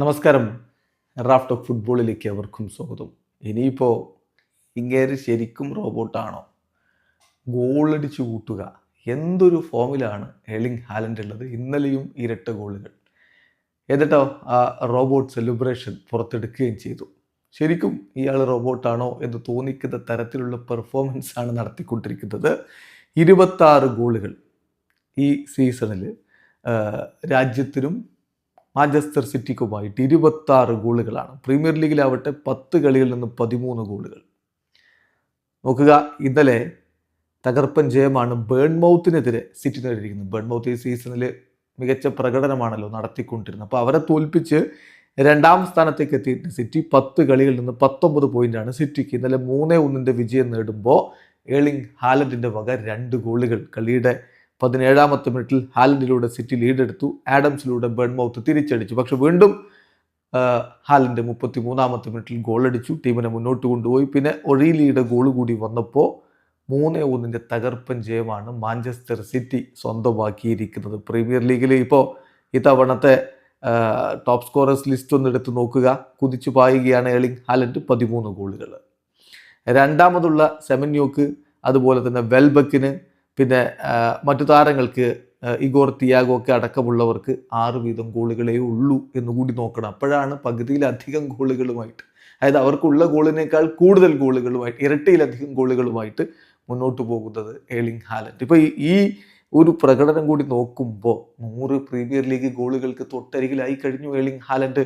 നമസ്കാരം. Raft of ഫുട്ബോളിലേക്ക് അവർക്കും സ്വാഗതം. ഇനിയിപ്പോൾ ഇങ്ങേര് ശരിക്കും റോബോട്ടാണോ ഗോളടിച്ചു കൂട്ടുക. എന്തൊരു ഫോമിലാണ് എലിംഗ് ഹാലൻഡ് ഉള്ളത്. ഇന്നലെയും ഇരട്ട ഗോളുകൾ എന്നിട്ടോ ആ റോബോട്ട് സെലിബ്രേഷൻ പുറത്തെടുക്കുകയും ചെയ്തു. ശരിക്കും ഇയാൾ റോബോട്ടാണോ എന്ന് തോന്നിക്കുന്ന തരത്തിലുള്ള പെർഫോമൻസ് ആണ് നടത്തിക്കൊണ്ടിരിക്കുന്നത്. ഇരുപത്താറ് ഗോളുകൾ ഈ സീസണിൽ രാജ്യത്തിനും മാഞ്ചസ്റ്റർ സിറ്റിക്കുമായിട്ട് ഇരുപത്താറ് ഗോളുകളാണ്. പ്രീമിയർ ലീഗിലാവട്ടെ പത്ത് കളികളിൽ നിന്ന് പതിമൂന്ന് ഗോളുകൾ. നോക്കുക ഇന്നലെ തകർപ്പൻ ജയമാണ് ബേൺമൗത്തിനെതിരെ സിറ്റി നേടിയിരിക്കുന്നത്. ബേൺമൗത്ത് ഈ സീസണിൽ മികച്ച പ്രകടനമാണല്ലോ നടത്തിക്കൊണ്ടിരുന്നത്. അപ്പോൾ അവരെ തോൽപ്പിച്ച് രണ്ടാം സ്ഥാനത്തേക്ക് എത്തിയിട്ട് സിറ്റി പത്ത് കളികളിൽ നിന്ന് പത്തൊമ്പത് പോയിന്റാണ് സിറ്റിക്ക്. ഇന്നലെ മൂന്നേ ഒന്നിന്റെ വിജയം നേടുമ്പോൾ ഏളിംഗ് ഹാലൻഡിന്റെ വക രണ്ട് ഗോളുകൾ കളിയുടെ പതിനേഴാമത്തെ മിനിറ്റിൽ ഹാലൻഡിലൂടെ സിറ്റി ലീഡെടുത്തു. ആഡംസിലൂടെ ബേൺമൗത്ത് തിരിച്ചടിച്ചു. പക്ഷെ വീണ്ടും ഹാലൻഡ് മുപ്പത്തി മൂന്നാമത്തെ മിനിറ്റിൽ ഗോളടിച്ചു. ടീമിനെ മുന്നോട്ട് കൊണ്ടുപോയി. പിന്നെ ഒഴീലിയുടെ ഗോൾ കൂടി വന്നപ്പോൾ മൂന്നേ ഒന്നിന്റെ തകർപ്പൻ ജയമാണ് മാഞ്ചസ്റ്റർ സിറ്റി സ്വന്തമാക്കിയിരിക്കുന്നത് പ്രീമിയർ ലീഗിൽ ഇപ്പോൾ ഇത്തവണത്തെ ടോപ്പ് സ്കോറേഴ്സ് ലിസ്റ്റ് ഒന്ന് എടുത്ത് നോക്കുക. കുതിച്ചു പായുകയാണ് എളിങ് ഹാലൻഡ് പതിമൂന്ന് ഗോളുകൾ രണ്ടാമതുള്ള സെമന്യോക്ക് അതുപോലെ തന്നെ വെൽബക്കിന് പിന്നെ മറ്റു താരങ്ങൾക്ക് ഇഗോർ തിയാഗോ ഒക്കെ അടക്കമുള്ളവർക്ക് ആറ് വീതം ഗോളുകളേ ഉള്ളൂ എന്ന് കൂടി നോക്കണം. അപ്പോഴാണ് പകുതിയിലധികം ഗോളുകളുമായിട്ട് അതായത് അവർക്കുള്ള ഗോളിനേക്കാൾ കൂടുതൽ ഗോളുകളുമായിട്ട് ഇരട്ടിയിലധികം ഗോളുകളുമായിട്ട് മുന്നോട്ട് പോകുന്നത് ഏളിംഗ് ഹാലൻഡ്. ഇപ്പോൾ ഈ ഒരു പ്രകടനം കൂടി നോക്കുമ്പോൾ നൂറ് പ്രീമിയർ ലീഗ് ഗോളുകൾക്ക് തൊട്ടരികിലായി കഴിഞ്ഞു ഏളിംഗ് ഹാലൻഡ്.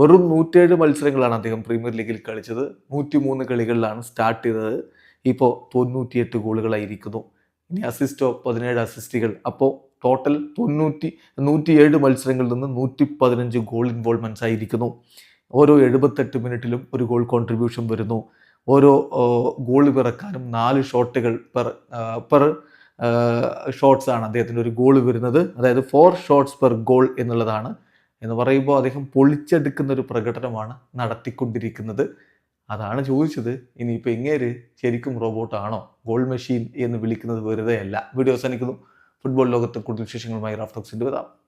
വെറും നൂറ്റേഴ് മത്സരങ്ങളാണ് അദ്ദേഹം പ്രീമിയർ ലീഗിൽ കളിച്ചത്. നൂറ്റി മൂന്ന് കളികളിലാണ് സ്റ്റാർട്ട് ചെയ്തത്. ഇപ്പോൾ തൊണ്ണൂറ്റിയെട്ട് ഗോളുകളായിരിക്കുന്നു. ഇനി അസിസ്റ്റോ പതിനേഴ് അസിസ്റ്റുകൾ അപ്പോൾ ടോട്ടൽ തൊണ്ണൂറ്റി നൂറ്റിയേഴ് മത്സരങ്ങളിൽ നിന്ന് നൂറ്റി പതിനഞ്ച് ഗോൾ ഇൻവോൾവ്മെന്റ്സ് ആയിരിക്കുന്നു. ഓരോ എഴുപത്തെട്ട് മിനിറ്റിലും ഒരു ഗോൾ കോൺട്രിബ്യൂഷൻ വരുന്നു. ഓരോ ഗോൾ പിറക്കാനും നാല് ഷോട്ടുകൾ പെർ പെർ ഷോട്ട്സ് ആണ് അദ്ദേഹത്തിന്റെ ഒരു ഗോൾ വരുന്നത്. അതായത് ഫോർ ഷോട്ട്സ് പെർ ഗോൾ എന്നുള്ളതാണ്. എന്ന് പറയുമ്പോൾ അദ്ദേഹം പൊളിച്ചെടുക്കുന്ന ഒരു പ്രകടനമാണ് നടത്തിക്കൊണ്ടിരിക്കുന്നത്. അതാണ് ചോദിച്ചത്. ഇനിയിപ്പോൾ ഇങ്ങേര് ശരിക്കും റോബോട്ടാണോ ഗോൾ മെഷീൻ എന്ന് വിളിക്കുന്നത് വെറുതെയല്ല. വീഡിയോ അവസാനിക്കുന്നു. ഫുട്ബോൾ ലോകത്തെ കൂടുതൽ വിശേഷങ്ങളുമായി റാഫ്റ്റോക്സിന്റെ വരാം.